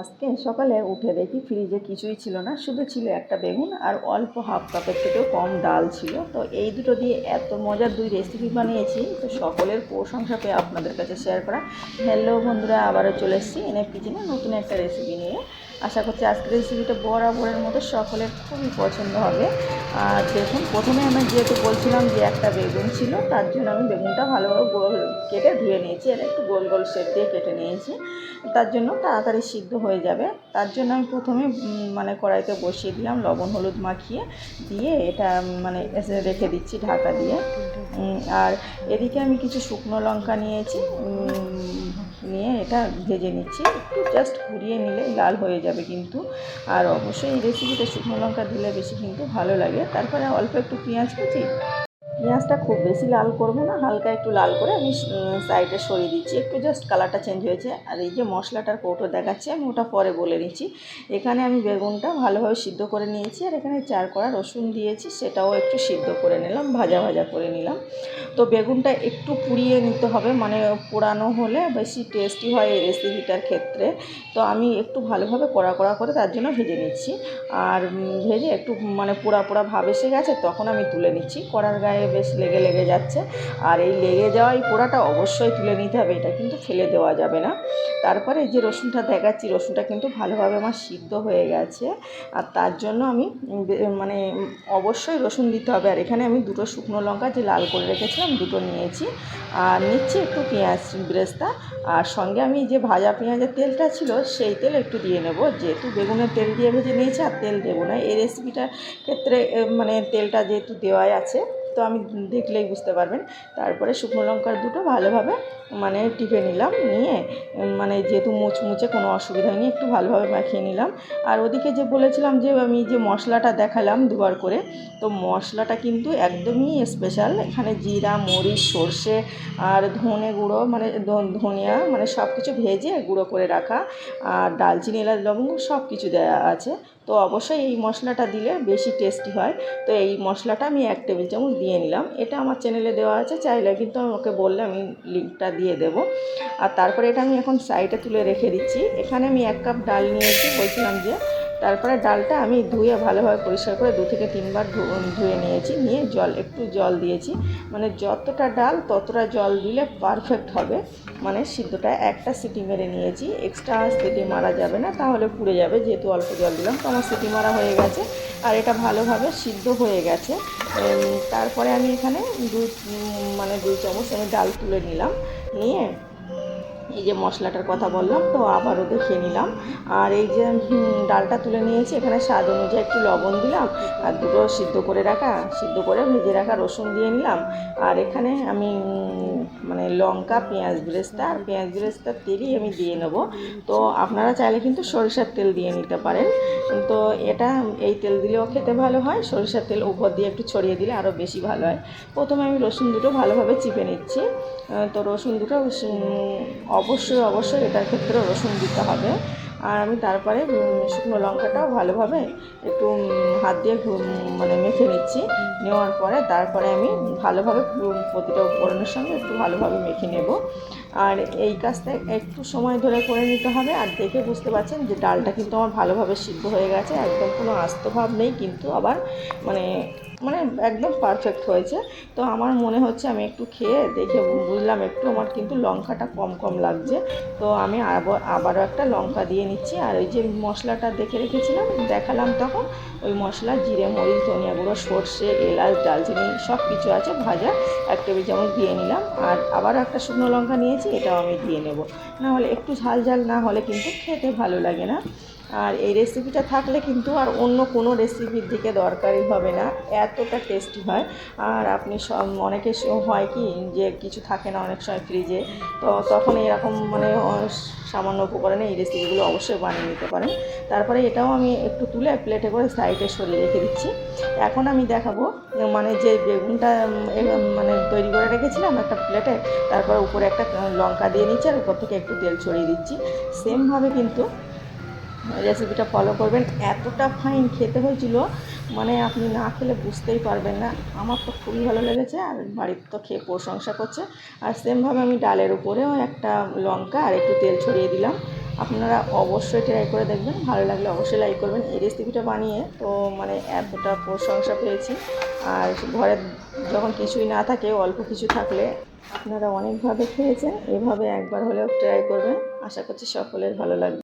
আজকে সকালে উঠে দেখি ফ্রিজে কিছুই ছিল না, শুধু ছিল একটা বেগুন আর অল্প হাফ কাপের থেকেও কম ডাল ছিল। তো এই দুটো দিয়ে এত মজার দুই রেসিপি বানিয়েছি, তো সকলের প্রশংসা পেয়ে আপনাদের কাছে শেয়ার করা। হ্যালো বন্ধুরা, আবারও চলে এসেছি এনে কিচেনে নতুন একটা রেসিপি নিয়ে। আশা করছি আজকের রেসিপিটা বরাবরের মতো সকলের খুবই পছন্দ হবে। আর দেখুন, প্রথমে আমি যেহেতু বলছিলাম যে একটা বেগুন ছিল, তার জন্য আমি বেগুনটা ভালোভাবে গোল কেটে ধুয়ে নিয়েছি। এটা একটু গোল গোল শেপ দিয়ে কেটে নিয়েছি। তার জন্য তাড়াতাড়ি সিদ্ধ হয়ে যাবে। তার জন্য আমি প্রথমে মানে কড়াইতে বসিয়ে দিলাম লবণ, হলুদ মাখিয়ে দিয়ে এটা মানে রেখে দিচ্ছি ঢাকা দিয়ে। আর এদিকে আমি কিছু শুকনো লঙ্কা নিয়েছি। নিয়ে এটা ভেজে নিচ্ছি। একটু জাস্ট ঘুরিয়ে নিলে লাল হয়ে যাবে কিন্তু। আর অবশ্যই এই রেসিপিতে শুকনো লঙ্কা দিলে বেশি কিন্তু ভালো লাগে। তারপরে অল্প একটু পেঁয়াজ কুচি। পেঁয়াজটা খুব বেশি লাল করব না, হালকা একটু লাল করে আমি সাইডে সরিয়ে দিচ্ছি। একটু জাস্ট কালারটা চেঞ্জ হয়েছে। আর এই যে মশলাটার কৌটো দেখাচ্ছে, আমি ওটা পরে বলে নিচ্ছি। এখানে আমি বেগুনটা ভালোভাবে সিদ্ধ করে নিয়েছি আর এখানে চার কড়া রসুন দিয়েছি, সেটাও একটু সিদ্ধ করে নিলাম, ভাজা ভাজা করে নিলাম। তো বেগুনটা একটু পুড়িয়ে নিতে হবে মানে পোড়ানো হলে বেশি টেস্টি হয় এই রেসিপিটার ক্ষেত্রে। তো আমি একটু ভালোভাবে কড়া কড়া করে তার জন্য ভেজে নিচ্ছি। আর ভেজে একটু মানে পোড়া পোড়া ভাব এসে গেছে, তখন আমি তুলে নিচ্ছি। কড়ার গায়ে বেশ লেগে লেগে যাচ্ছে। আর এই লেগে যাওয়া এই পোড়াটা অবশ্যই তুলে নিতে হবে, এটা কিন্তু ফেলে দেওয়া যাবে না। তারপরে যে রসুনটা দেখাচ্ছি, রসুনটা কিন্তু ভালোভাবে আমার সিদ্ধ হয়ে গেছে। আর তার জন্য আমি মানে অবশ্যই রসুন দিতে হবে। আর এখানে আমি দুটো শুকনো লঙ্কা যে লাল করে রেখেছিলাম, দুটো নিয়েছি। আর নিচ্ছি একটু পেঁয়াজ ব্রেস্তা। আর সঙ্গে আমি যে ভাজা পেঁয়াজের তেলটা ছিল, সেই তেল একটু দিয়ে নেব। যেহেতু বেগুনের তেল দিয়ে ভেজে নিয়েছি, আর তেল দেবো না। এই রেসিপিটার ক্ষেত্রে মানে তেলটা যেহেতু দেওয়াই আছে তো আমি দেখলেই বুঝতে পারবেন। তারপরে শুকনো লঙ্কার দুটো ভালোভাবে মানে টিপে নিলাম, নিয়ে মানে যেহেতু মুচমুচে কোনো অসুবিধা নেই একটু ভালোভাবে মাখিয়ে নিলাম। আর ওদিকে যে বলেছিলাম যে, আমি যে মশলাটা দেখালাম দুবার করে, তো মশলাটা কিন্তু একদমই স্পেশাল এখানে জিরা, মরিচ, সর্ষে আর ধনে গুঁড়ো মানে ধনিয়া মানে সব কিছু ভেজে গুঁড়ো করে রাখা। আর ডালচিনি, এলাচ, লবঙ্গ সব কিছু দেওয়া আছে। তো অবশ্যই এই মশলাটা দিলে বেশি টেস্টি হয়। তো এই মশলাটা আমি এক টেবিল চামচ দিয়ে নিলাম। এটা আমার চ্যানেলে দেওয়া আছে, চাইলে কিন্তু ওকে বললে আমি লিঙ্কটা দিয়ে দেব। আর তারপরে এটা আমি এখন সাইডে তুলে রেখে দিচ্ছি। এখানে আমি এক কাপ ডাল নিয়েছি, বলছিলাম যে তারপরে ডালটা আমি ধুয়ে ভালোভাবে পরিষ্কার করে দু থেকে তিনবার ধুয়ে নিয়েছি। নিয়ে জল, একটু জল দিয়েছি। মানে যতটা ডাল, ততটা জল দিলে পারফেক্ট হবে। মানে সিদ্ধটা একটা সিটি মেরে নিয়েছি। এক্সট্রা সিটি মারা যাবে না, তাহলে পুড়ে যাবে। যেহেতু অল্প জল দিলাম, তো আমার সিটি মারা হয়ে গেছে। আর এটা ভালোভাবে সিদ্ধ হয়ে গেছে। তারপরে আমি এখানে দুই মানে দুই চামচ আমি ডাল তুলে নিলাম। নিয়ে এই যে মশলাটার কথা বললাম, তো আবারও দেখে নিলাম। আর এই যে ডালটা তুলে নিয়েছি, এখানে স্বাদ অনুযায়ী একটু লবণ দিলাম, আর দুটো সিদ্ধ করে রাখা, সিদ্ধ করে ভেজে রাখা রসুন দিয়ে নিলাম। আর এখানে আমি মানে লঙ্কা, পেঁয়াজ ব্রেস্তা, আর পেঁয়াজ ব্রেস্তার তেলই আমি দিয়ে নেব। তো আপনারা চাইলে কিন্তু সরিষার তেল দিয়ে নিতে পারেন। তো এটা এই তেল দিলেও খেতে ভালো হয়। সরিষার তেল উপর দিয়ে একটু ছড়িয়ে দিলে আরও বেশি ভালো হয়। প্রথমে আমি রসুন দুটো ভালোভাবে চিপে নিচ্ছি। তো রসুন দুটো অবশ্যই অবশ্যই এটার ক্ষেত্রে রসুন দিতে হবে। আর আমি তারপরে শুকনো লঙ্কাটাও ভালোভাবে একটু হাত দিয়ে মানে মেখে নিচ্ছি। নেওয়ার পরে তারপরে আমি ভালোভাবে প্রতিটা উপকরণের সঙ্গে একটু ভালোভাবে মেখে নেব। আর এই কাজটা একটু সময় ধরে করে নিতে হবে। আর দেখে বুঝতে পারছেন যে ডালটা কিন্তু আমার ভালোভাবে সিদ্ধ হয়ে গেছে। একদম কোনো আস্ত ভাব নেই, কিন্তু আবার মানে মানে একদম পারফেক্ট হয়েছে। তো আমার মনে হচ্ছে আমি একটু খেয়ে দেখে বুঝলাম একটু, আমার কিন্তু লঙ্কাটা কম কম লাগছে। তো আমি আবার আবারও একটা লঙ্কা দিয়ে নিচ্ছি। আর ওই যে মশলাটা দেখে রেখেছিলাম, দেখালাম তখন, ওই মশলা, জিরে, মরিচ, ধনিয়া গুঁড়ো, সর্ষে, এলাচ দালচিনি সব কিছু আছে ভাজা। এক টেবিল চামচ দিয়ে নিলাম। আর আবারও একটা শুকনো লঙ্কা নিয়েছি, এটাও আমি দিয়ে নেব। না হলে একটু ঝাল ঝাল না হলে কিন্তু খেতে ভালো লাগে না। আর এই রেসিপিটা থাকলে কিন্তু আর অন্য কোনো রেসিপির দিকে দরকারই হবে না। এতটা টেস্টি হয়। আর আপনি সব, অনেকে হয় কি যে কিছু থাকে না অনেক সময় ফ্রিজে তো তখন এরকম মানে সামান্য উপকরণে এই রেসিপিগুলো অবশ্যই বানিয়ে নিতে পারেন। তারপরে এটাও আমি একটু তুলে প্লেটে করে সাইডে সরিয়ে রেখে দিচ্ছি। এখন আমি দেখাবো মানে যে বেগুনটা মানে তৈরি করে রেখেছিলাম একটা প্লেটে তারপর উপরে একটা লঙ্কা দিয়ে নিচ্ছি আর উপর থেকে একটু তেল ছড়িয়ে দিচ্ছি। সেমভাবে কিন্তু রেসিপিটা ফলো করবেন। এতটা ফাইন খেতে হয়েছিল মানে আপনি না খেলে বুঝতেই পারবেন না। আমার তো খুবই ভালো লেগেছে, আর বাড়ির তো খেয়ে প্রশংসা করছে। আর সেমভাবে আমি ডালের উপরেও একটা লঙ্কা আর একটু তেল ছড়িয়ে দিলাম। আপনারা অবশ্যই ট্রাই করে দেখবেন, ভালো লাগলে অবশ্যই লাইক করবেন। এই রেসিপিটা বানিয়ে তো মানে এতটা প্রশংসা পেয়েছি। আর ঘরে যখন কিছুই না থাকে, অল্প কিছু থাকলে আপনারা অনেকভাবে খেয়েছেন। এভাবে একবার হলেও ট্রাই করবেন। আশা করছি সকলের ভালো লাগবে।